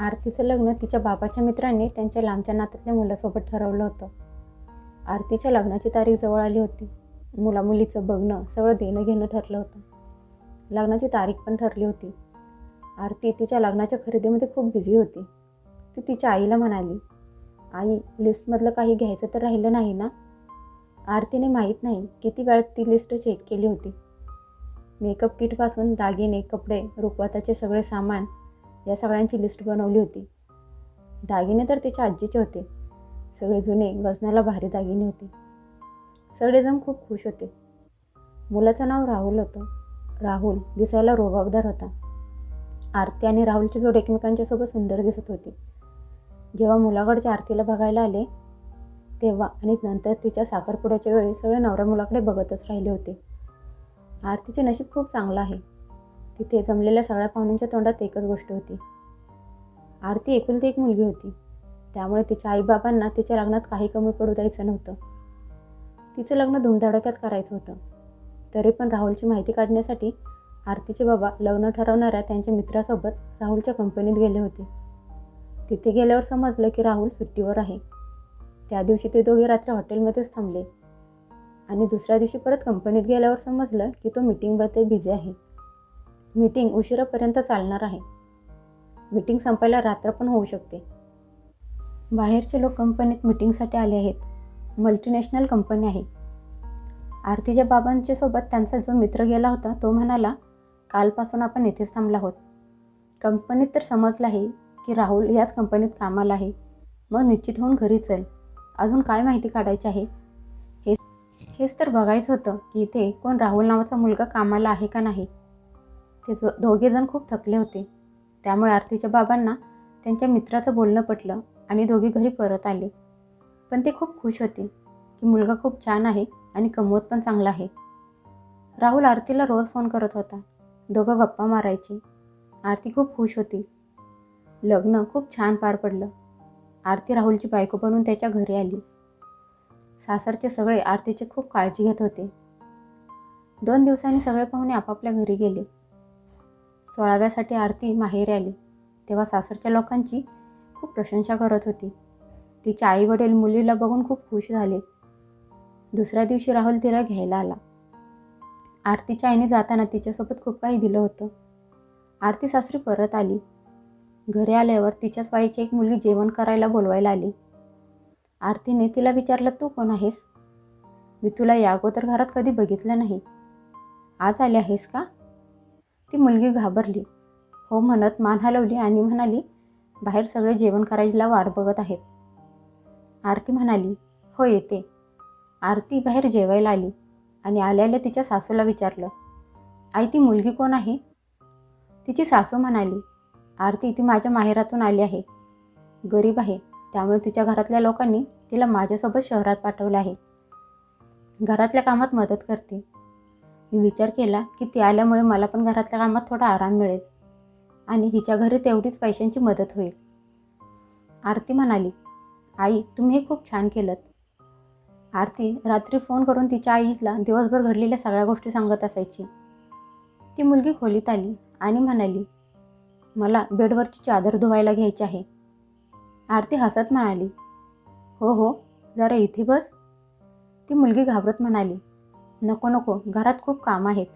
आरतीचं लग्न तिच्या बाबाच्या मित्रांनी त्यांच्या लांबच्या नात्यातल्या मुलासोबत ठरवलं होतं. आरतीच्या लग्नाची तारीख जवळ आली होती. मुलामुलीचं बघणं सगळं देणं घेणं ठरलं होतं. लग्नाची तारीख पण ठरली होती. आरती तिच्या लग्नाच्या खरेदीमध्ये खूप बिझी होती. ती तिच्या आईला म्हणाली आई लिस्टमधलं काही घ्यायचं तर राहिलं नाही ना? आरतीने माहीत नाही किती वेळात ती लिस्ट चेक केली होती. मेकअप किटपासून दागिने कपडे रुखवाताचे सगळे सामान या सगळ्यांची लिस्ट बनवली होती. दागिने तर तिच्या आजीचे होते. सगळे जुने वजनाला भारी दागिने होते. सगळेजण खूप खुश होते. मुलाचं नाव राहुल होतं. राहुल दिसायला रोबाबदार होता. आरती आणि राहुलची जोड एकमेकांच्या सोबत सुंदर दिसत होती. जेव्हा मुलाकडच्या आरतीला बघायला आले तेव्हा आणि नंतर तिच्या साखरपुड्याच्या वेळी सगळे नवऱ्या मुलाकडे बघतच राहिले होते. आरतीचे नशीब खूप चांगलं आहे. तिथे जमलेल्या सगळ्या पाहुण्यांच्या तोंडात एकच गोष्ट होती. आरती एकुलती एक मुलगी होती. त्यामुळे तिच्या आईबाबांना तिच्या लग्नात काही कमी पडू द्यायचं नव्हतं. तिचं लग्न धुमधडाक्यात करायचं होतं. तरी पण राहुलची माहिती काढण्यासाठी आरतीचे बाबा लग्न ठरवणाऱ्या त्यांच्या मित्रासोबत राहुलच्या कंपनीत गेले होते. तिथे गेल्यावर समजलं की राहुल सुट्टीवर आहे. त्या दिवशी ते दोघे रात्री हॉटेलमध्येच थांबले. आणि दुसऱ्या दिवशी परत कंपनीत गेल्यावर समजलं की तो मीटिंगमध्ये बिझी आहे. मीटिंग उशिरापर्यंत चालणार आहे. मीटिंग संपायला रात्र पण होऊ शकते. बाहेरचे लोक कंपनीत मीटिंगसाठी आले आहेत. मल्टीनॅशनल कंपनी आहे. आरतीच्या बाबांच्या सोबत त्यांचा जो मित्र गेला होता तो म्हणाला कालपासून आपण इथेच थांबला आहोत. कंपनीत तर समजलं आहे की राहुल याच कंपनीत कामाला आहे. मग निश्चित होऊन घरी चल. अजून काय माहिती काढायची आहे? हे हेच तर बघायचं होतं की इथे कोण राहुल नावाचा मुलगा कामाला आहे का नाही. ते दो दोघेजण खूप थकले होते. त्यामुळे आरतीच्या बाबांना त्यांच्या मित्राचं बोलणं पटलं आणि दोघे घरी परत आले. पण ते खूप खुश होते की मुलगा खूप छान आहे आणि कमवत पण चांगला आहे. राहुल आरतीला रोज फोन करत होता. दोघं गप्पा मारायचे. आरती खूप खुश होती. लग्न खूप छान पार पडलं. आरती राहुलची बायको बनून त्याच्या घरी आली. सासरचे सगळे आरतीची खूप काळजी घेत होते. दोन दिवसांनी सगळे पाहुणे आपापल्या घरी गेले. सोळाव्यासाठी आरती माहेरी आली. तेव्हा सासरच्या लोकांची खूप प्रशंसा करत होती. तिचे आई वडील मुलीला बघून खूप खुश झाले. दुसऱ्या दिवशी राहुल तिला घ्यायला आला. आरतीच्या आईने जाताना तिच्यासोबत खूप काही दिलं होतं. आरती सासरी परत आली. घरी आल्यावर तिच्याच बाईची एक मुलगी जेवण करायला बोलवायला आली. आरतीने तिला विचारलं तू कोण आहेस? मी तुला या अगोदर घरात कधी बघितलं नाही. आज आले आहेस का? ती मुलगी घाबरली. हो म्हणत मान हलवली आणि म्हणाली बाहेर सगळे जेवण करायला वाट बघत आहेत. आरती म्हणाली हो येते. आरती बाहेर जेवायला आली आणि आल्याला तिच्या सासूला विचारलं आई ती मुलगी कोण आहे? तिची सासू म्हणाली आरती ती माझ्या माहेरातून आली आहे. गरीब आहे. त्यामुळे तिच्या घरातल्या लोकांनी तिला माझ्यासोबत शहरात पाठवलं आहे. घरातल्या कामात मदत करते. मी विचार केला की ती आल्यामुळे मला पण घरातल्या कामात थोडा आराम मिळेल आणि हिच्या घरी तेवढीच पैशांची मदत होईल. आरती म्हणाली आई तुम्ही खूप छान केलं आरती रात्री फोन करून तिच्या आईला दिवसभर घडलेल्या सगळ्या गोष्टी सांगत असायची. ती मुलगी खोलीत आली आणि म्हणाली मला बेडवरची चादर धुवायला घ्यायची आहे. आरती हसत म्हणाली हो हो जरा इथे बस. ती मुलगी घाबरत म्हणाली नको नको घरात खूप काम आहेत.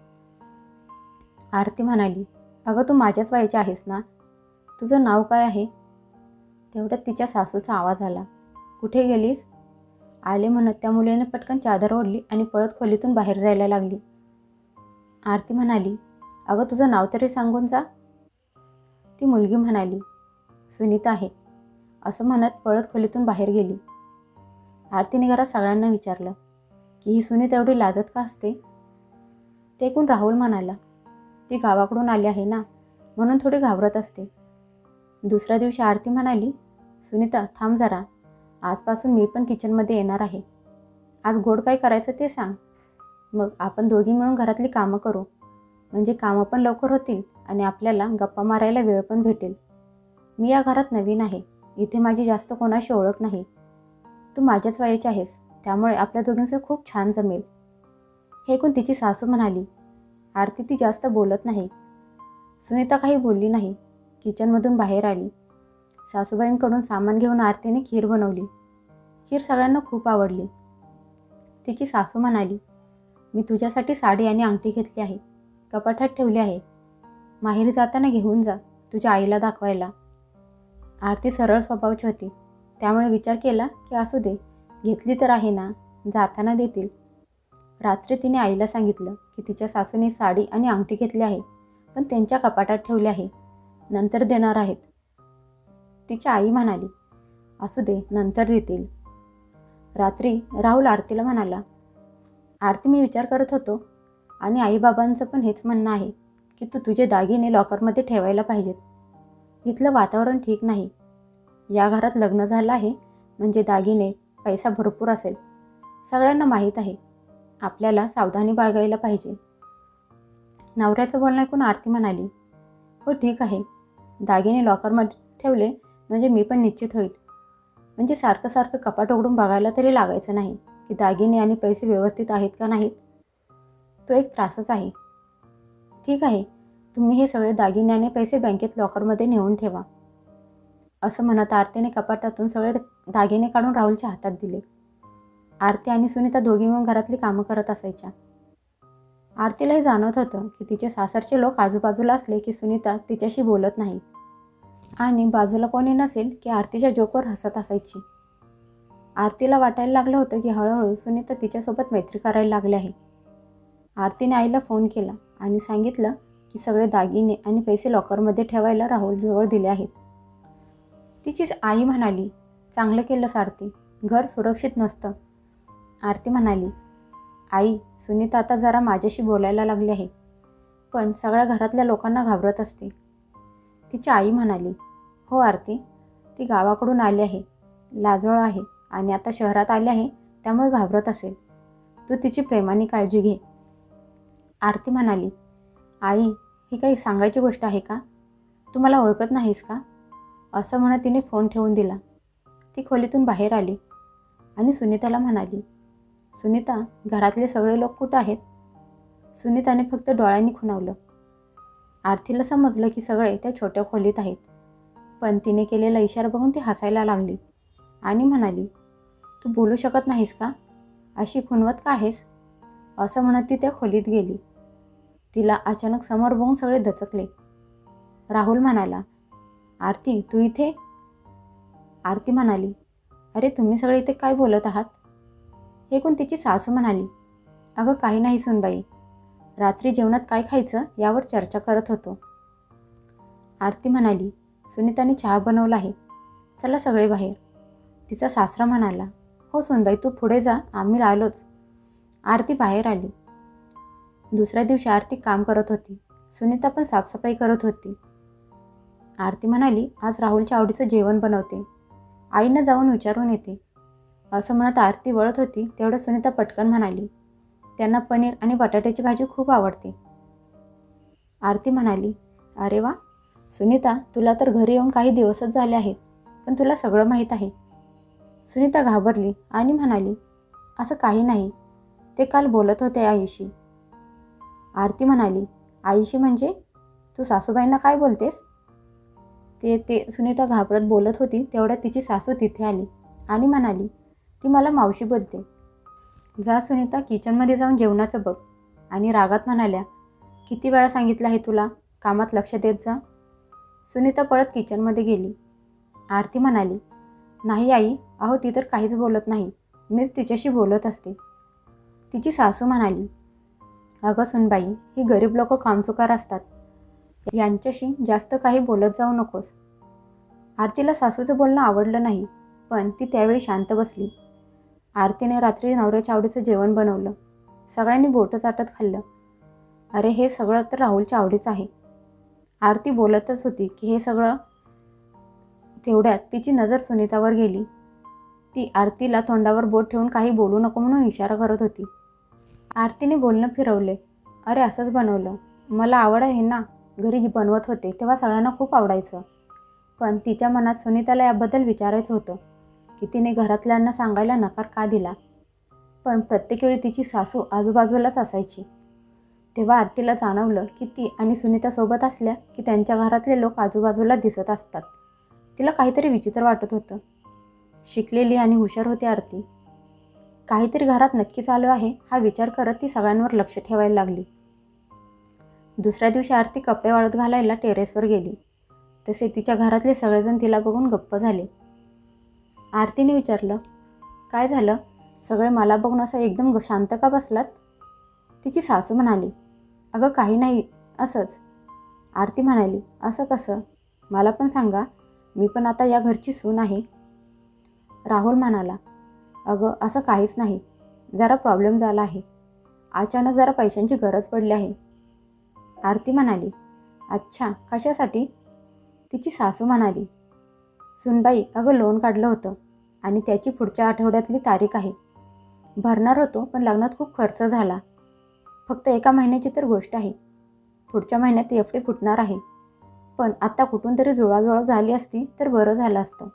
आरती म्हणाली अगं तू माझ्याच वयाची आहेस ना? तुझं नाव काय आहे? तेवढ्यात तिच्या सासूचा आवाज आला कुठे गेलीस? आले म्हणत त्या मुलीने पटकन चादर ओढली आणि पळत खोलीतून बाहेर जायला लागली. आरती म्हणाली अगं तुझं नाव तरी सांगून जा. ती मुलगी म्हणाली सुनीता आहे. असं म्हणत पळत खोलीतून बाहेर गेली. आरतीने घरात सगळ्यांना विचारलं की ही सुनी तेवढी लाजत का असते? ते ऐकून राहुल म्हणाला. ती गावाकडून आली आहे ना म्हणून थोडी घाबरत असते. दुसऱ्या दिवशी आरती म्हणाली सुनीता थांब जरा. आजपासून मी पण किचनमध्ये येणार आहे. आज गोड काय करायचं ते सांग. मग आपण दोघी मिळून घरातली कामं करू. म्हणजे कामं पण लवकर होतील आणि आपल्याला गप्पा मारायला वेळ पण भेटेल. मी या घरात नवीन आहे. इथे माझी जास्त कोणाशी ओळख नाही. तू माझ्याच वयाची आहेस. त्यामुळे आपल्या दोघींचं खूप छान जमेल. हे ऐकून तिची सासू म्हणाली आरती ती जास्त बोलत नाही. सुनीता काही बोलली नाही. किचनमधून बाहेर आली. सासूबाईंकडून सामान घेऊन आरतीने खीर बनवली. खीर सगळ्यांना खूप आवडली. तिची सासू म्हणाली मी तुझ्यासाठी साडी आणि अंगठी घेतली आहे. कपाटात ठेवली आहे. माहेरी जाताना घेऊन जा तुझ्या आईला दाखवायला. आरती सरळ स्वभावाची होती. त्यामुळे विचार केला की असू दे. घेतली तर आहे ना? जाताना देतील. रात्री तिने आईला सांगितलं की तिच्या सासूने साडी आणि अंगठी घेतली आहे पण त्यांच्या कपाटात ठेवली आहे. नंतर देणार आहेत. तिची आई म्हणाली असू दे नंतर देतील. रात्री राहुल आरतीला म्हणाला आरती मी विचार करत होतो आणि आईबाबांचं पण हेच म्हणणं आहे की तू तुझे दागिने लॉकरमध्ये ठेवायला पाहिजेत. इथलं वातावरण ठीक नाही. या घरात लग्न झालं आहे म्हणजे दागिने पैसा भरपूर असेल. सगळ्यांना माहीत आहे. आपल्याला सावधानी बाळगायला पाहिजे. नवऱ्याचं बोलणं ऐकून आरती म्हणाली हो ठीक आहे. दागिने लॉकरमध्ये ठेवले म्हणजे मी पण निश्चित होईल. म्हणजे सारखं सारखं कपाट उघडून बघायला तरी लागायचं नाही की दागिने आणि पैसे व्यवस्थित आहेत का नाहीत. तो एक त्रासच आहे. ठीक आहे. तुम्ही हे सगळे दागिने आणि पैसे बँकेत लॉकरमध्ये नेऊन ठेवा. असं म्हणत आरतीने कपाटातून सगळे दागिने काढून राहुलच्या हातात दिले. आरती आणि सुनीता दोघी मिळून घरातली कामं करत असायच्या. आरतीलाही जाणवत होतं की तिचे सासरचे लोक आजूबाजूला असले की सुनीता तिच्याशी बोलत नाही. आणि बाजूला कोणी नसेल की आरतीच्या जोकवर हसत असायची. आरतीला वाटायला लागलं होतं की हळूहळू सुनीता तिच्यासोबत मैत्री करायला लागले आहे. आरतीने आईला फोन केला आणि सांगितलं की सगळे दागिने आणि पैसे लॉकरमध्ये ठेवायला राहुलजवळ दिले आहेत. तिचीच आई म्हणाली चांगलं केलंस आरती घर सुरक्षित नसतं. आरती म्हणाली आई सुनीता आता जरा माझ्याशी बोलायला लागली आहे पण सगळ्या घरातल्या लोकांना घाबरत असते. तिची आई म्हणाली हो आरती ती गावाकडून आली आहे लाजवळ आहे आणि आता शहरात आली आहे त्यामुळे घाबरत असेल. तू तिची प्रेमाने काळजी घे. आरती म्हणाली आई ही काही सांगायची गोष्ट आहे का? तू मला ओळखत नाहीस का? असं म्हणत तिने फोन ठेवून दिला. ती खोलीतून बाहेर आली आणि सुनीताला म्हणाली सुनीता घरातले सगळे लोक कुठं आहेत? सुनीताने फक्त डोळ्यांनी खुणावलं. आरतीला समजलं की सगळे त्या छोट्या खोलीत आहेत. पण तिने केलेला इशारा बघून ती हसायला लागली आणि म्हणाली तू बोलू शकत नाहीस का? अशी खुणवत का आहेस? असं म्हणत ती त्या खोलीत गेली. तिला अचानक समोर बघून सगळे दचकले. राहुल म्हणाला आरती तू इथे? आरती म्हणाली अरे तुम्ही सगळे इथे काय बोलत आहात? हे कोण तिची सासू म्हणाली अगं काही नाही सुनबाई रात्री जेवणात काय खायचं यावर चर्चा करत होतो. आरती म्हणाली सुनीताने चहा बनवला आहे. चला सगळे बाहेर. तिचा सासरा म्हणाला हो सुनबाई तू पुढे जा आम्ही आलोच. आरती बाहेर आली. दुसऱ्या दिवशी आरती काम करत होती. सुनीता पण साफसफाई करत होती. आरती म्हणाली आज राहुलच्या आवडीचं जेवण बनवते. आईनं जाऊन विचारून येते. असं म्हणत आरती वळत होती तेवढं सुनीता पटकन म्हणाली त्यांना पनीर आणि बटाट्याची भाजी खूप आवडते. आरती म्हणाली अरे वा! सुनीता तुला तर घरी येऊन काही दिवसच झाले आहेत पण तुला सगळं माहीत आहे. सुनीता घाबरली आणि म्हणाली असं काही नाही. ते काल बोलत होते आईशी. आरती म्हणाली आईशी म्हणजे? तू सासूबाईंना काय बोलतेस? ते ते सुनीता घाबरत बोलत होती तेवढ्यात तिची सासू तिथे आली आणि म्हणाली ती मला मावशी बोलते. जा सुनीता किचनमध्ये जाऊन जेवणाचं बघ. आणि रागात म्हणाल्या किती वेळा सांगितलं आहे तुला? कामात लक्ष देत जा. सुनीता पळत किचनमध्ये गेली. आरती म्हणाली नाही आई अहो ती तर काहीच बोलत नाही. मीच तिच्याशी बोलत असते. तिची सासू म्हणाली अगं सुनबाई ही गरीब लोक कामचुकार असतात. यांच्याशी जास्त काही बोलत जाऊ नकोस. आरतीला सासूचं बोलणं आवडलं नाही पण ती त्यावेळी शांत बसली. आरतीने रात्री नवऱ्याच्या आवडीचं जेवण बनवलं. सगळ्यांनी बोटं चाटत खाल्लं. अरे हे सगळं तर राहुलच्या आवडीचं आहे. आरती बोलतच होती की हे सगळं तेवढ्यात तिची नजर सुनीतावर गेली. ती आरतीला तोंडावर बोट ठेवून काही बोलू नको म्हणून इशारा करत होती. आरतीने बोलणं फिरवले. अरे असंच बनवलं. मला आवड आहे ना. घरी जी बनवत होते तेव्हा सगळ्यांना खूप आवडायचं. पण तिच्या मनात सुनीताला याबद्दल विचारायचं होतं की तिने घरातल्यांना सांगायला नकार का दिला? पण प्रत्येक वेळी तिची सासू आजूबाजूलाच असायची. तेव्हा आरतीला जाणवलं की ती आणि सुनीतासोबत असल्या की त्यांच्या घरातले लोक आजूबाजूला दिसत असतात. तिला काहीतरी विचित्र वाटत होतं. शिकलेली आणि हुशार होती आरती. काहीतरी घरात नक्की चालू आहे हा विचार करत ती सगळ्यांवर लक्ष ठेवायला लागली. दुसऱ्या दिवशी आरती कपडे वाळत घालायला टेरेसवर गेली. तसे तिच्या घरातले सगळेजण तिला बघून गप्प झाले. आरतीने विचारलं काय झालं? सगळे मला बघून असं एकदम ग- शांत का बसलात? तिची सासू म्हणाली अगं काही नाही असंच. आरती म्हणाली असं कसं? मला पण सांगा मी पण आता या घरची सून आहे. राहुल म्हणाला अगं असं काहीच नाही. जरा प्रॉब्लेम झाला आहे. अचानक जरा पैशांची गरज पडली आहे. आरती म्हणाली अच्छा कशासाठी? तिची सासू म्हणाली सुनबाई अगं लोन काढलं होतं आणि त्याची पुढच्या आठवड्यातली तारीख आहे. भरणार होतो पण लग्नात खूप खर्च झाला. फक्त एका महिन्याची तर गोष्ट आहे. पुढच्या महिन्यात एफ डी फुटणार आहे. पण आत्ता कुठून तरी जुळवाजुळव झाली असती तर बरं झालं असतं.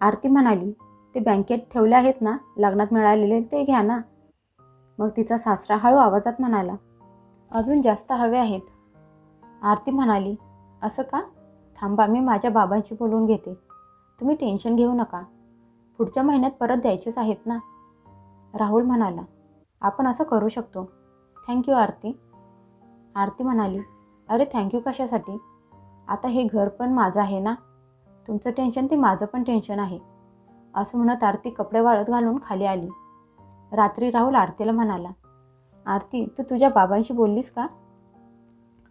आरती म्हणाली ते बँकेत ठेवले आहेत ना? लग्नात मिळालेले ते घ्या ना. मग तिचा सासरा हळू आवाजात म्हणाला अजून जास्त हवे आहेत. आरती म्हणाली असं का? थांबा मी माझ्या बाबांशी बोलवून घेते. तुम्ही टेन्शन घेऊ नका. पुढच्या महिन्यात परत द्यायचेच आहेत ना? राहुल म्हणाला आपण असं करू शकतो. थँक्यू आरती. आरती म्हणाली अरे थँक्यू कशासाठी? आता हे घर पण माझं आहे ना? तुमचं टेन्शन ते माझं पण टेन्शन आहे. असं म्हणत आरती कपडे वाळत घालून खाली आली. रात्री राहुल आरतीला म्हणाला आरती तू तुझ्या बाबांशी बोललीस का?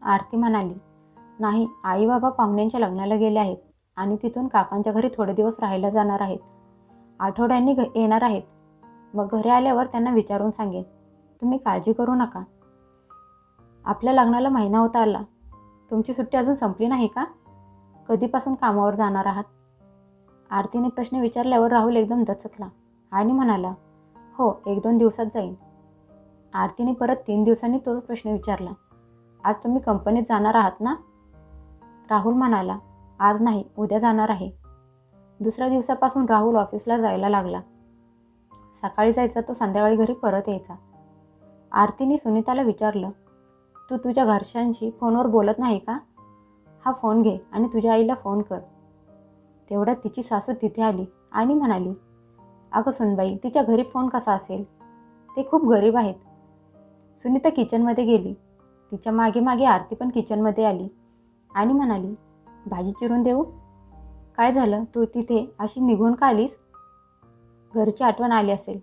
आरती म्हणाली नाही आई बाबा पाहुण्यांच्या लग्नाला गेले आहेत आणि तिथून काकांच्या घरी थोडे दिवस राहायला जाणार आहेत. आठवड्यांनी घ येणार आहेत. मग घरी आल्यावर त्यांना विचारून सांगेन. तुम्ही काळजी करू नका. आपल्या लग्नाला महिना होता आला. तुमची सुट्टी अजून संपली नाही का? कधीपासून कामावर जाणार आहात? आरतीने प्रश्न विचारल्यावर राहुल एकदम दचकला आणि म्हणाला हो एक दोन दिवसात जाईन. आरतीने परत तीन दिवसांनी तोच प्रश्न विचारला. आज तुम्ही कंपनीत जाणार आहात ना? राहुल म्हणाला आज नाही उद्या जाणार आहे. दुसऱ्या दिवसापासून राहुल ऑफिसला जायला लागला. सकाळी जायचा तो संध्याकाळी घरी परत यायचा. आरतीने सुनीताला विचारलं तू तुझ्या घरच्यांशी फोनवर बोलत नाही का? हा फोन घे आणि तुझ्या आईला फोन कर. तेवढ्यात तिची सासू तिथे आली आणि म्हणाली अगं सुनबाई तिच्या घरी फोन कसा असेल? ते खूप गरीब आहेत. सुनीता किचनमध्ये गेली. तिच्यामागे मागे आरती पण किचनमध्ये आली आणि म्हणाली भाजी चिरून देऊ? काय झालं? तू तिथे अशी निघून का आलीस? घरची आठवण आली असेल.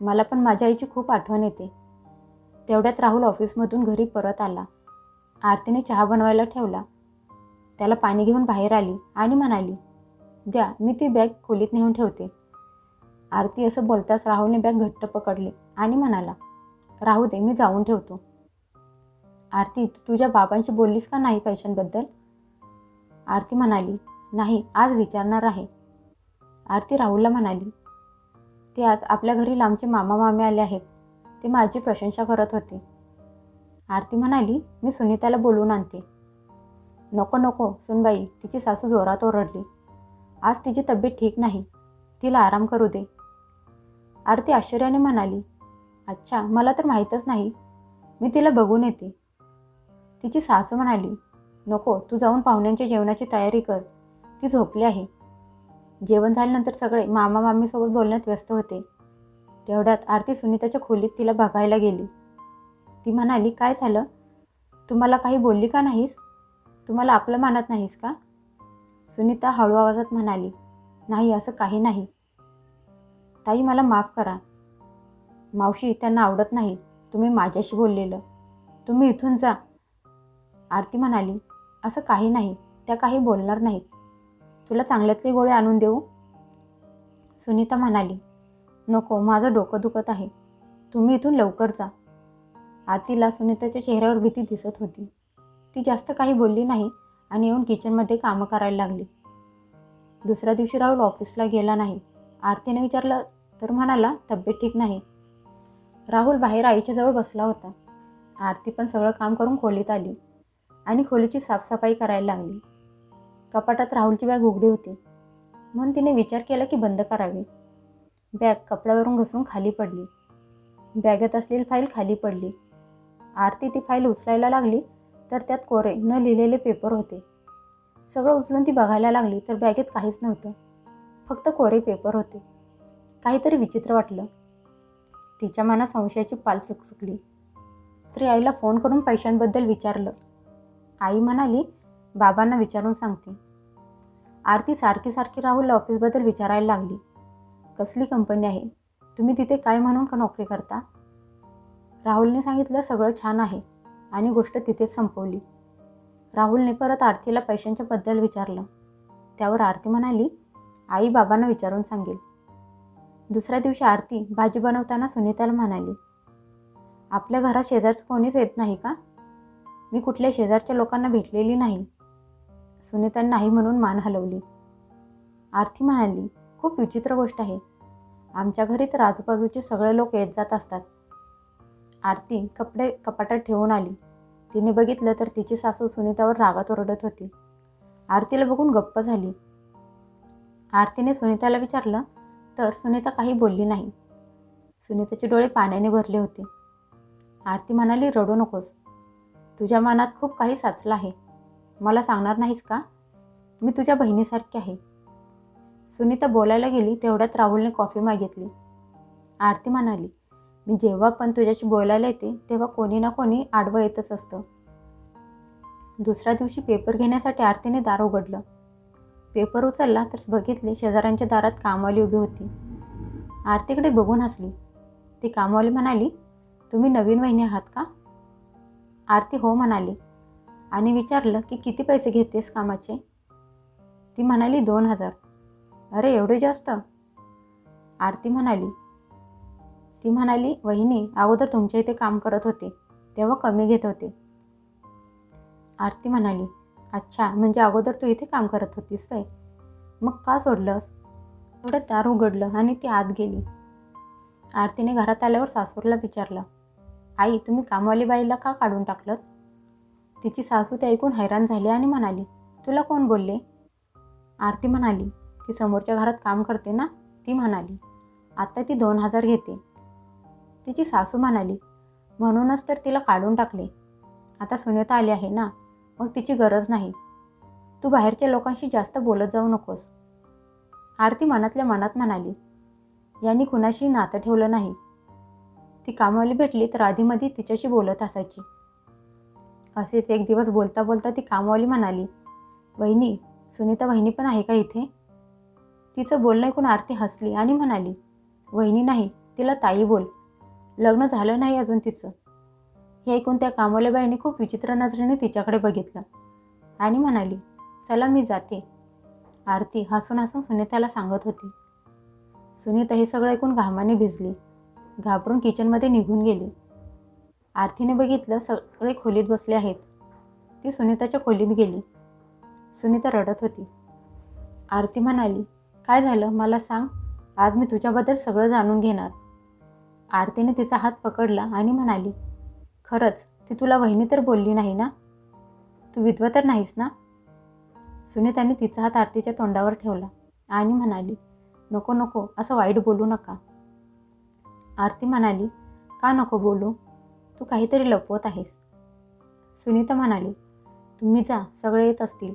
मला पण माझ्या आईची खूप आठवण येते. तेवढ्यात राहुल ऑफिसमधून घरी परत आला. आरतीने चहा बनवायला ठेवला. त्याला पाणी घेऊन बाहेर आली आणि म्हणाली द्या मी ती बॅग खोलीत नेऊन ठेवते. आरती असं बोलताच राहुलने बॅग घट्ट पकडली आणि म्हणाला राहू दे मी जाऊन ठेवतो. आरती तू तुझ्या बाबांशी बोललीस का नाही पैशांबद्दल? आरती म्हणाली नाही आज विचारणार आहे. आरती राहुलला म्हणाली ते आज आपल्या घरी लांबचे मामा मामे आले आहेत. ते माझी प्रशंसा करत होते. आरती म्हणाली मी सुनीताला बोलवून आणते. नको नको सुनबाई तिची सासू जोरात ओरडली. आज तिची तब्येत ठीक नाही. तिला आराम करू दे. आरती आश्चर्याने म्हणाली अच्छा मला तर माहीतच नाही. मी तिला बघून येते. तिची सासू म्हणाली नको तू जाऊन पाहुण्यांच्या जेवणाची तयारी कर. ती झोपली आहे. जेवण झाल्यानंतर सगळे मामा मामीसोबत बोलण्यात व्यस्त होते. तेवढ्यात आरती सुनीताच्या खोलीत तिला बघायला गेली. ती म्हणाली काय झालं? तुम्हाला काही बोलली का नाहीस? तुम्हाला आपलं मानत नाहीस का? सुनीता हळू आवाजात म्हणाली नाही असं काही नाही. ताई मला माफ करा. मावशी त्यांना आवडत नाही. तुम्ही माझ्याशी बोललेलं. तुम्ही इथून जा. आरती म्हणाली असं काही नाही. त्या काही बोलणार नाहीत. तुला चांगल्यातले गोळे आणून देऊ? सुनीता म्हणाली नको माझं डोकं दुखत आहे. तुम्ही इथून लवकर जा. आरतीला सुनीताच्या चेहऱ्यावर भीती दिसत होती. ती जास्त काही बोलली नाही आणि येऊन किचनमध्ये कामं करायला लागली. दुसऱ्या दिवशी राहुल ऑफिसला गेला नाही. आरतीने विचारलं तर म्हणाला तब्येत ठीक नाही. राहुल बाहेर आईच्या जवळ बसला होता. आरती पण सगळं काम करून खोलीत आली आणि खोलीची साफसफाई करायला लागली. कपाटात राहुलची बॅग उघडी होती. म्हणून तिने विचार केला की बंद करावी. बॅग कपड्यावरून घसरून खाली पडली. बॅगेत असलेली फाईल खाली पडली. आरती ती फाईल उचलायला लागली तर त्यात कोरे न लिहिलेले पेपर होते. सगळं उचलून ती बघायला लागली तर बॅगेत काहीच नव्हतं. फक्त कोरे पेपर होते. काहीतरी विचित्र वाटलं. तिच्या मनात संशयाची पाल चुकचुकली तरी आईला फोन करून पैशांबद्दल विचारलं. आई म्हणाली बाबांना विचारून सांगते. आरती सारखी सारखी राहुलला ऑफिसबद्दल विचारायला लागली. कसली कंपनी आहे? तुम्ही तिथे काय म्हणून का नोकरी करता? राहुलने सांगितलं सगळं छान आहे आणि गोष्ट तिथेच संपवली. राहुलने परत आरतीला पैशांच्याबद्दल विचारलं. त्यावर आरती म्हणाली आई बाबांना विचारून सांगेल. दुसऱ्या दिवशी आरती भाजी बनवताना सुनीताला म्हणाली आपल्या घरात शेजारचं कोणीच येत नाही का? मी कुठल्या शेजारच्या लोकांना भेटलेली नाही. सुनीताने नाही म्हणून मान हलवली. आरती म्हणाली खूप विचित्र गोष्ट आहे. आमच्या घरी तर आजूबाजूचे सगळे लोक येत जात असतात. आरती कपडे कपाटात ठेवून आली. तिने बघितलं तर तिची सासू सुनीतावर रागात ओरडत होती. आरतीला बघून गप्प झाली. आरतीने सुनीताला विचारलं तर सुनीता काही बोलली नाही. सुनीताचे डोळे पाण्याने भरले होते. आरती म्हणाली रडू नकोस. तुझ्या मनात खूप काही साचलं आहे. मला सांगणार नाहीस का? मी तुझ्या बहिणीसारखी आहे. सुनीता बोलायला गेली तेवढ्यात राहुलने कॉफी मागितली. आरती म्हणाली मी जेव्हा पण तुझ्याशी बोलायला येते तेव्हा कोणी ना कोणी आडवं येतच असतं. दुसऱ्या दिवशी पेपर घेण्यासाठी आरतीने दार उघडलं. पेपर उचलला तर बघितले शेजाऱ्यांच्या दारात कामवाली उभी होती. आरतीकडे बघून हसली. ती कामवाली म्हणाली तुम्ही नवीन वहिनी आहात का? आरती हो म्हणाली आणि विचारलं की किती पैसे घेतेस कामाचे? ती म्हणाली दोन हजार. अरे एवढे जास्त? आरती म्हणाली ती म्हणाली वहिनी अगोदर तुमच्या इथे काम करत होते तेव्हा कमी घेत होते. आरती म्हणाली अच्छा म्हणजे अगोदर तू इथे काम करत होतीस वय मग का सोडलंस? एवढं दार उघडलं आणि ती आत गेली. आरतीने घरात आल्यावर सासूरला विचारलं आई तुम्ही कामवाली बाईला का काढून टाकलं तिची सासू ते ऐकून हैराण झाली आणि म्हणाली तुला कोण बोलले? आरती म्हणाली ती समोरच्या घरात काम करते ना? ती म्हणाली आता ती दोन हजार घेते. तिची सासू म्हणाली म्हणूनच तर तिला काढून टाकले. आता सुनेता आली आहे ना मग तिची गरज नाही. तू बाहेरच्या लोकांशी जास्त बोलत जाऊ नकोस. आरती मनातल्या मनात म्हणाली यांनी कुणाशी नातं ठेवलं नाही. ती कामवाली भेटली तर आधीमध्ये तिच्याशी बोलत असायची. असेच एक दिवस बोलता बोलता ती कामवाली म्हणाली वहिनी सुनीता वहिनी पण आहे का इथे? तिचं बोलणं ऐकून आरती हसली आणि म्हणाली वहिनी नाही तिला ताई बोल. लग्न झालं नाही अजून तिचं. हे ऐकून त्या कामवाल्याबाईने खूप विचित्र नजरेने तिच्याकडे बघितलं. आणि म्हणाली चला मी जाते. आरती हसून हसून सुनीताला सांगत होती. सुनीता हे सगळं ऐकून घामाने भिजली. घाबरून किचनमध्ये निघून गेली. आरतीने बघितलं सगळे खोलीत बसले आहेत. ती सुनीताच्या खोलीत गेली. सुनीता रडत होती. आरती म्हणाली काय झालं? मला सांग. आज मी तुझ्याबद्दल सगळं जाणून घेणार. आरतीने तिचा हात पकडला आणि म्हणाली खरंच ती तुला वहिनी तर बोलली नाही ना? तू विधवा तर नाहीस ना? सुनीताने तिचा हात आरतीच्या तोंडावर ठेवला आणि म्हणाली नको नको असं वाईट बोलू नका. आरती म्हणाली का नको बोलू? तू काहीतरी लपवत आहेस. सुनीता म्हणाली तुम्ही जा सगळे येत असतील.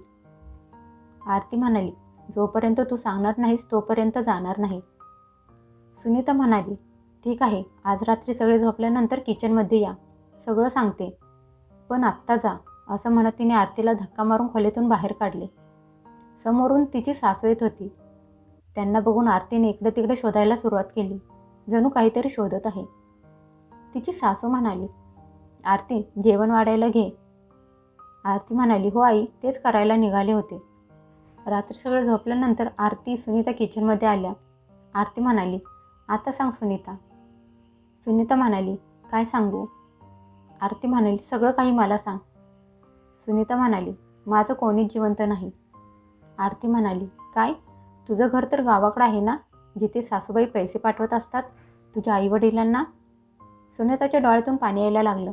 आरती म्हणाली जोपर्यंत तू सांगणार नाहीस तोपर्यंत जाणार नाही. सुनीता म्हणाली ठीक आहे आज रात्री सगळे झोपल्यानंतर किचनमध्ये या. सगळं सांगते. पण आत्ता जा असं म्हणत तिने आरतीला धक्का मारून खोलीतून बाहेर काढले. समोरून तिची सासू येत होती. त्यांना बघून आरतीने इकडे तिकडे शोधायला सुरुवात केली. जणू काहीतरी शोधत आहे. तिची सासू म्हणाली आरती जेवण वाढायला घे. आरती म्हणाली हो आई तेच करायला निघाले होते. रात्री सगळं झोपल्यानंतर आरती सुनीता किचनमध्ये आल्या. आरती म्हणाली आता सांग सुनीता. सुनीता म्हणाली काय सांगू? आरती म्हणाली सगळं काही मला सांग. सुनीता म्हणाली माझं कोणीच जिवंत नाही. आरती म्हणाली काय? तुझं घर तर गावाकडं आहे ना? जिथे सासूबाई पैसे पाठवत असतात तुझ्या आईवडिलांना? सुनीताच्या डोळ्यातून पाणी यायला लागलं.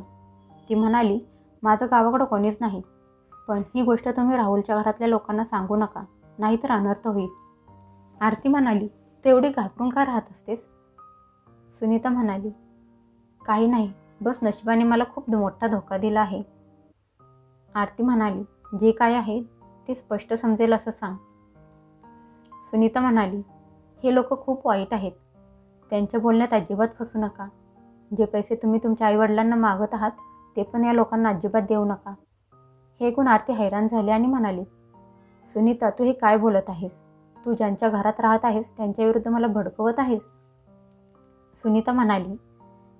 ती म्हणाली माझं गावाकडं कोणीच नाही. पण ही गोष्ट तुम्ही राहुलच्या घरातल्या लोकांना सांगू नका नाहीतर अनर्थ होईल. आरती म्हणाली तू एवढी घाबरून का राहत असतेस? सुनीता म्हणाली काही नाही. बस नशिबाने मला खूप मोठा धोका दिला आहे. आरती म्हणाली जे काय आहे ते स्पष्ट समजेल असं सांग. सुनीता म्हणाली हे लोक खूप वाईट आहेत. त्यांच्या बोलण्यात अजिबात फसू नका. जे पैसे तुम्ही तुमच्या आईवडिलांना मागत आहात ते पण या लोकांना अजिबात देऊ नका. हे ऐकून आरती हैराण झाली आणि म्हणाली सुनीता तू हे काय बोलत आहेस? तू ज्यांच्या घरात राहत आहेस त्यांच्याविरुद्ध मला भडकवत आहेस? सुनीता म्हणाली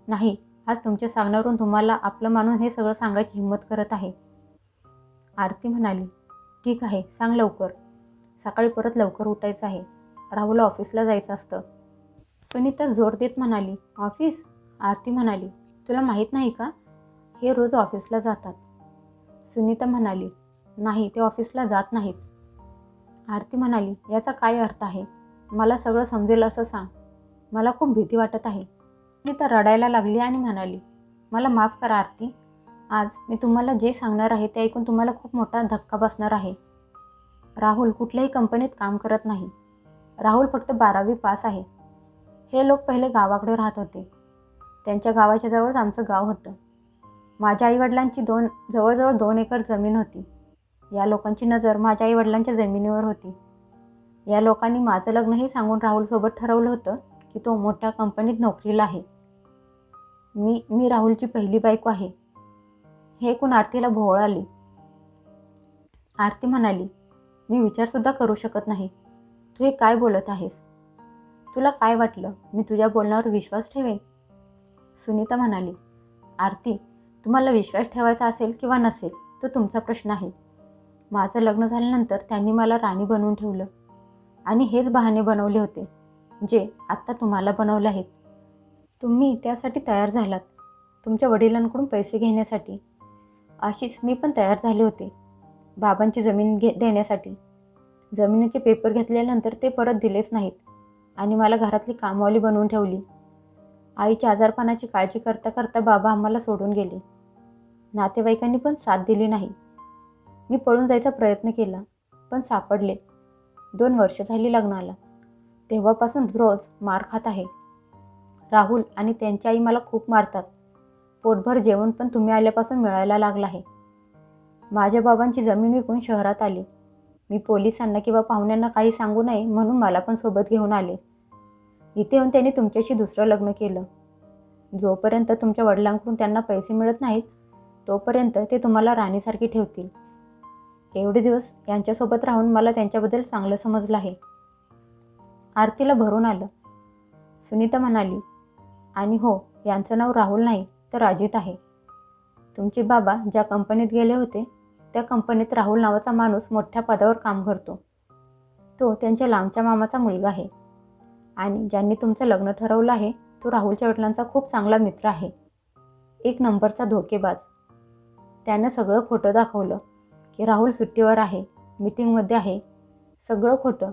नाही आज तुमच्या सांगण्यावरून तुम्हाला आपलं मानून हे सगळं सांगायची हिंमत करत आहे. आरती म्हणाली ठीक आहे सांग लवकर. सकाळी परत लवकर उठायचं आहे. राहुलला ऑफिसला जायचं असतं. सुनीता जोर देत म्हणाली ऑफिस? आरती म्हणाली तुला माहीत नाही का? हे रोज ऑफिसला जातात. सुनीता म्हणाली नाही ते ऑफिसला जात नाहीत. आरती म्हणाली याचा काय अर्थ आहे? मला सगळं समजेल असं सांग. मला खूप भीती वाटत आहे. सुनीता रडायला लागली आणि म्हणाली मला माफ करा आरती. आज मी तुम्हाला जे सांगणार आहे ते ऐकून तुम्हाला खूप मोठा धक्का बसणार आहे. राहुल कुठल्याही कंपनीत काम करत नाही. राहुल फक्त बारावी पास आहे. हे लोक पहिले गावाकडे राहत होते. त्यांच्या गावाच्या जवळच आमचं गाव होतं. माझ्या आईवडिलांची दोन जवळजवळ दोन एकर जमीन होती. या लोकांची नजर माझ्या आईवडिलांच्या जमिनीवर होती. या लोकांनी माझं लग्नही सांगून राहुलसोबत ठरवलं होतं की तो मोठ्या कंपनीत नोकरीला आहे. मी मी राहुलची पहिली बायको आहे. हे ऐकून आरतीला भोवळ आली आरती म्हणाली मी विचारसुद्धा करू शकत नाही. तू हे काय बोलत आहेस? तुला काय वाटलं? मी तुझ्या बोलण्यावर विश्वास ठेवेन? सुनीता म्हणाली आरती तुम्हाला विश्वास ठेवायचा असेल किंवा नसेल तो तुमचा प्रश्न आहे. माझं लग्न झाल्यानंतर त्यांनी मला राणी बनवून ठेवलं. आणि हेच बहाणे बनवले होते जे आत्ता तुम्हाला बनवले आहेत. तुम्ही त्यासाठी तयार झालात. तुमच्या वडिलांकडून पैसे घेण्यासाठी. अशीच मी पण तयार झाले होते. बाबांची जमीन घे देण्यासाठी. जमिनीचे पेपर घेतल्यानंतर ते परत दिलेच नाहीत. आणि मला घरातली कामवाली बनवून ठेवली. आईच्या आजारपणाची काळजी करता करता बाबा आम्हाला सोडून गेले. नातेवाईकांनी पण साथ दिली नाही. मी पळून जायचा प्रयत्न केला पण सापडले. दोन वर्ष झाली लग्नाला. तेव्हापासून रोज मार खात आहे. राहुल आणि त्यांची आई मला खूप मारतात. पोटभर जेवण पण तुम्ही आल्यापासून मिळायला लागलं आहे. माझ्या बाबांची जमीन विकून शहरात आली. मी पोलिसांना किंवा पाहुण्यांना काही सांगू नये म्हणून मला पण सोबत घेऊन आले. इथे येऊन त्यांनी तुमच्याशी दुसरं लग्न केलं. जोपर्यंत तुमच्या वडिलांकडून त्यांना पैसे मिळत नाहीत तोपर्यंत ते तुम्हाला राणीसारखी ठेवतील. एवढे दिवस यांच्यासोबत राहून मला त्यांच्याबद्दल चांगलं समजलं आहे. आरतीला भरून आलं. सुनीता म्हणाली आणि हो यांचं नाव राहुल नाही तर अजित आहे. तुमचे बाबा ज्या कंपनीत गेले होते त्या कंपनीत राहुल नावाचा माणूस मोठ्या पदावर काम करतो. तो त्यांच्या लांबच्या मामाचा मुलगा आहे. आणि ज्यांनी तुमचं लग्न ठरवलं आहे तो राहुलच्या वडिलांचा खूप चांगला मित्र आहे. एक नंबरचा धोकेबाज. त्यानं सगळं खोटं दाखवलं की राहुल सुट्टीवर आहे मीटिंगमध्ये आहे. सगळं खोटं.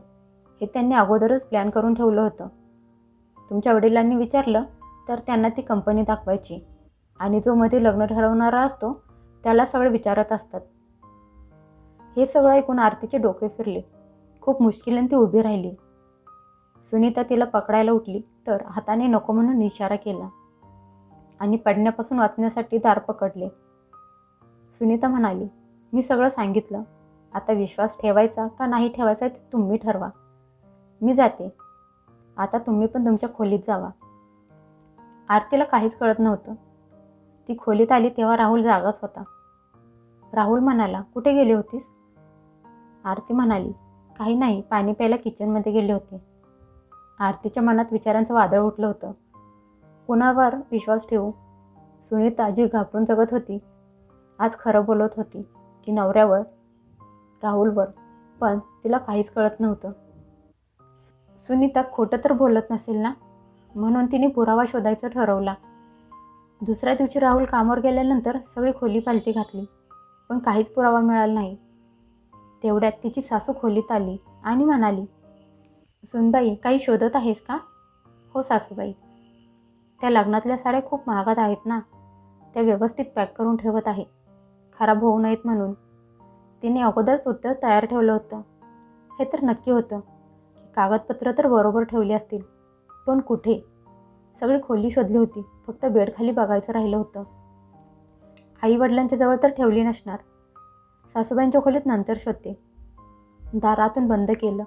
हे त्यांनी अगोदरच प्लॅन करून ठेवलं होतं. तुमच्या वडिलांनी विचारलं तर त्यांना ती कंपनी दाखवायची. आणि जो मध्ये लग्न ठरवणारा असतो त्याला सगळे विचारत असतात. हे सगळं ऐकून आरतीचे डोके फिरले. खूप मुश्किलीने ती उभी राहिली. सुनीता तिला पकडायला उठली तर हाताने नको म्हणून इशारा केला. आणि पडण्यापासून वाचण्यासाठी दार पकडले. सुनीता म्हणाली मी सगळं सांगितलं. आता विश्वास ठेवायचा का नाही ठेवायचा ते तुम्ही ठरवा. मी जाते. आता तुम्ही पण तुमच्या खोलीत जावा. आरतीला काहीच कळत नव्हतं. ती खोलीत आली तेव्हा राहुल जागाच होता. राहुल म्हणाला कुठे गेली होतीस? आरती म्हणाली काही नाही पाणी प्यायला किचनमध्ये गेले होते. आरतीच्या मनात विचारांचं वादळ उठलं होतं. कुणावर विश्वास ठेवू? सुनीता जी घाबरून जगत होती. आज खरं बोलत होती की नवऱ्यावर राहुलवर पण तिला काहीच कळत नव्हतं. सुनीता खोटं तर बोलत नसेल ना? म्हणून तिने पुरावा शोधायचं ठरवला. दुसऱ्या दिवशी राहुल कामावर गेल्यानंतर सगळी खोली पालती घातली पण काहीच पुरावा मिळाला नाही. तेवढ्यात तिची सासू खोलीत आली आणि म्हणाली सुनबाई काही शोधत आहेस का? हो सासूबाई. त्या लग्नातल्या साड्या खूप महागात आहेत ना त्या व्यवस्थित पॅक करून ठेवत आहे. खराब होऊ नयेत म्हणून. तिने अगोदरच उत्तर तयार ठेवलं होतं. हे तर नक्की होतं. कागदपत्र तर बरोबर ठेवली असतील. पण कुठे? सगळी खोली शोधली होती. फक्त बेडखाली बघायचं राहिलं होतं. आई वडिलांच्या जवळ तर ठेवली नसणार. सासूबाईंच्या खोलीत नंतर शोधते. दारातून बंद केलं.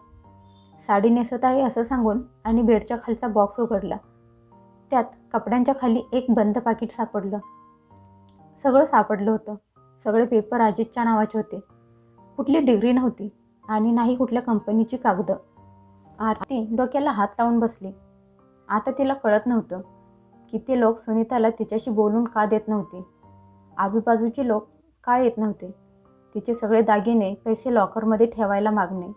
साडी नेसत आहे असं सांगून आणि बेडच्या खालचा बॉक्स उघडला. त्यात कपड्यांच्या खाली एक बंद पाकिट सापडलं. सगळं सापडलं होतं. सगळे पेपर अजितच्या नावाचे होते. कुठली डिग्री नव्हती आणि नाही कुठल्या कंपनीची कागदं. आरती डोक्याला हात लावून बसली. आता तिला कळत नव्हतं की ते लोक सुनीताला तिच्याशी बोलून का देत नव्हते. आजूबाजूचे लोक का येत नव्हते? तिचे सगळे दागिने पैसे लॉकरमध्ये ठेवायला मागणे.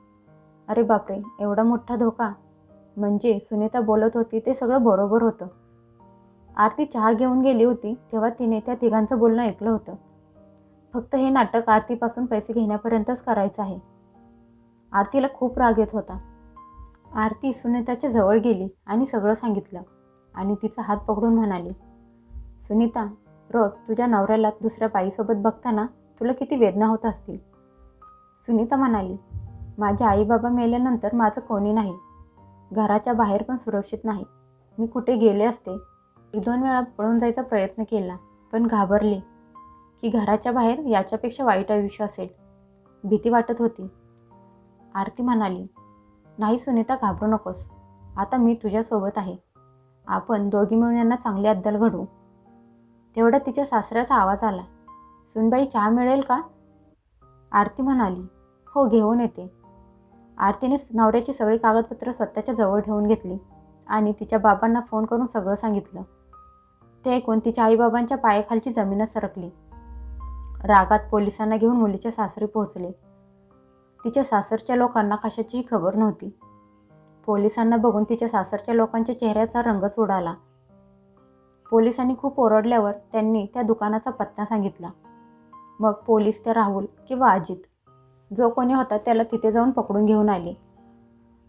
अरे बापरे एवढा मोठा धोका. म्हणजे सुनीता बोलत होती ते सगळं बरोबर होतं. आरती चहा घेऊन गेली होती तेव्हा तिने त्या तिघांचं बोलणं ऐकलं होतं. फक्त हे नाटक आरतीपासून पैसे घेण्यापर्यंतच करायचं आहे. आरतीला खूप राग येत होता. आरती सुनीताच्या जवळ गेली आणि सगळं सांगितलं. आणि तिचा हात पकडून म्हणाली सुनीता रोज तुझ्या नवऱ्याला दुसऱ्या बाईसोबत बघताना तुला किती वेदना होत असतील. सुनीता म्हणाली माझ्या आई बाबा मेल्यानंतर माझं कोणी नाही. घराच्या बाहेर पण सुरक्षित नाही. मी कुठे गेले असते? एक दोन वेळा पळून जायचा प्रयत्न केला पण घाबरले. की घराच्या बाहेर याच्यापेक्षा वाईट आयुष्य असेल. भीती वाटत होती. आरती म्हणाली नाही सुनीता घाबरू नकोस. आता मी तुझ्यासोबत आहे. आपण दोघी मिळून यांना चांगली अद्दल घडू तेवढ्यात तिच्या सासऱ्याचा आवाज आला. सुनबाई चहा मिळेल का? आरती म्हणाली. हो घेऊन येते. आरतीने नवऱ्याची सगळी कागदपत्रं स्वतःच्या जवळ ठेवून घेतली आणि तिच्या बाबांना फोन करून सगळं सांगितलं. ते ऐकून तिच्या आईबाबांच्या पायाखालची जमीनच सरकली. रागात पोलिसांना घेऊन मुलीच्या सासरी पोहोचले. तिच्या सासरच्या लोकांना कशाचीही खबर नव्हती. पोलिसांना बघून तिच्या सासरच्या लोकांच्या चेहऱ्याचा रंगच उडाला. पोलिसांनी खूप ओरडल्यावर त्यांनी त्या दुकानाचा पत्ता सांगितला. मग पोलीस त्या राहुल किंवा अजित जो कोणी होता त्याला तिथे जाऊन पकडून घेऊन आले.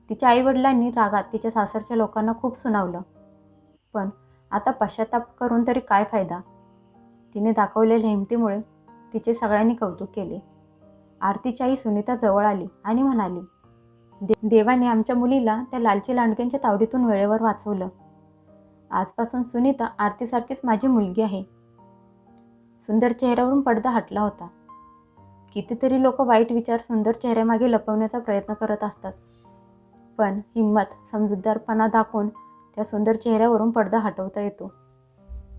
तिच्या आईवडिलांनी रागात तिच्या सासरच्या लोकांना खूप सुनावलं. पण आता पश्चाताप करून तरी काय फायदा? तिने दाखवलेल्या हिमतीमुळे तिचे सगळ्यांनी कौतुक केले. आरतीची आई सुनीता जवळ आली आणि म्हणाली दे देवाने आमच्या मुलीला त्या लालची लांडग्यांच्या तावडीतून वेळेवर वाचवलं. आजपासून सुनीता आरतीसारखीच माझी मुलगी आहे. सुंदर चेहऱ्यावरून पडदा हटला होता. कितीतरी लोक वाईट विचार सुंदर चेहऱ्यामागे लपवण्याचा प्रयत्न करत असतात. पण हिंमत समजूतदारपणा दाखवून त्या सुंदर चेहऱ्यावरून पडदा हटवता येतो.